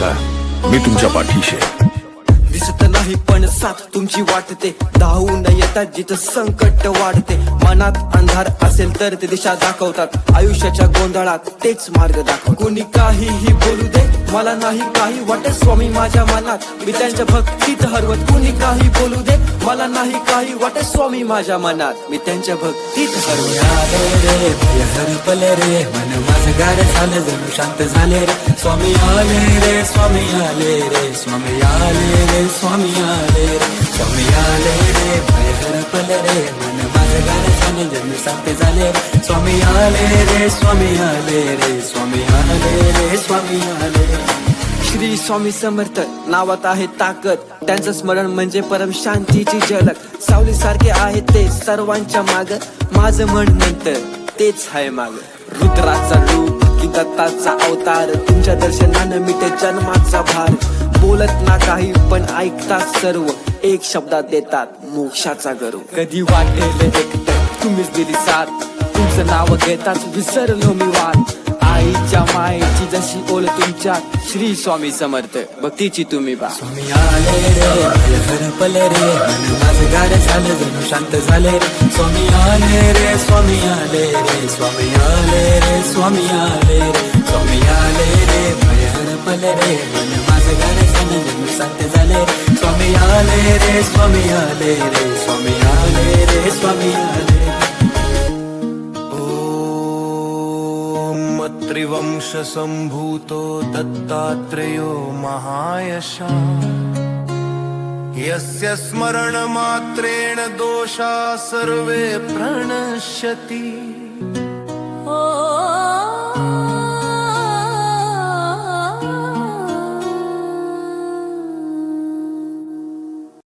मी तुमच्या पाठीशी आहे. दिसत नाही पण साथ तुमची वाटते. धावून येतात जिथं संकट वाढते. मनात अंधार असेल तर ते दिशा दाखवतात. आयुष्याच्या गोंधळात तेच मार्ग दाखव कोणी काहीही बोलू दे मला नाही काही वाटत. स्वामी माझ्या मनात मी त्यांच्या भक्तीत हरवत. कोणी काही बोलू दे मला नाही काही वाटत. स्वामी माझ्या मनात मी त्यांच्या भक्तीत हरवत. रे मन गार झालं जणू शांत झाले रे स्वामी आले रे स्वामी आले रे स्वामी आले रे स्वामी आले रे स्वामी आले रे भय हरपल रे मन माझं गार झालं जणू शांत झाले रे स्वामी आले रे स्वामी आले रे स्वामी आले रे स्वामी आले रे श्री स्वामी समर्थ नावात आहे ताकद त्यांचं स्मरण म्हणजे परम शांतीची झलक. सावली सारखे आहे ते सर्वांच्या माग. माझं म्हण म्हणतं तेच आहे माग. रुद्राचा रूप की दत्ताचा अवतार. तुमच्या दर्शनानं मिटे जन्माचा भार. बोलत ना काही पण ऐकतात सर्व. एक शब्दात देतात मोक्षाचा गर्व. कधी वाटेल एकट तुम्हीच दिली साथ. तुमचं नाव घेताच विसरलो मी वाद. आईच्या मायेची जशी ओल तुमच्या श्री स्वामी समर्थ. भक्तीची तुम्ही बा. स्वामी आले रे हरपले रे. माझं गार झालं जणू शांत झाले रे. स्वामी आले रे स्वामी आले रे स्वामी त्रिवंशसम्भूतो दत्तात्रेयो महायशा यस्य स्मरणमात्रेण दोषा सर्वे प्रणश्यति।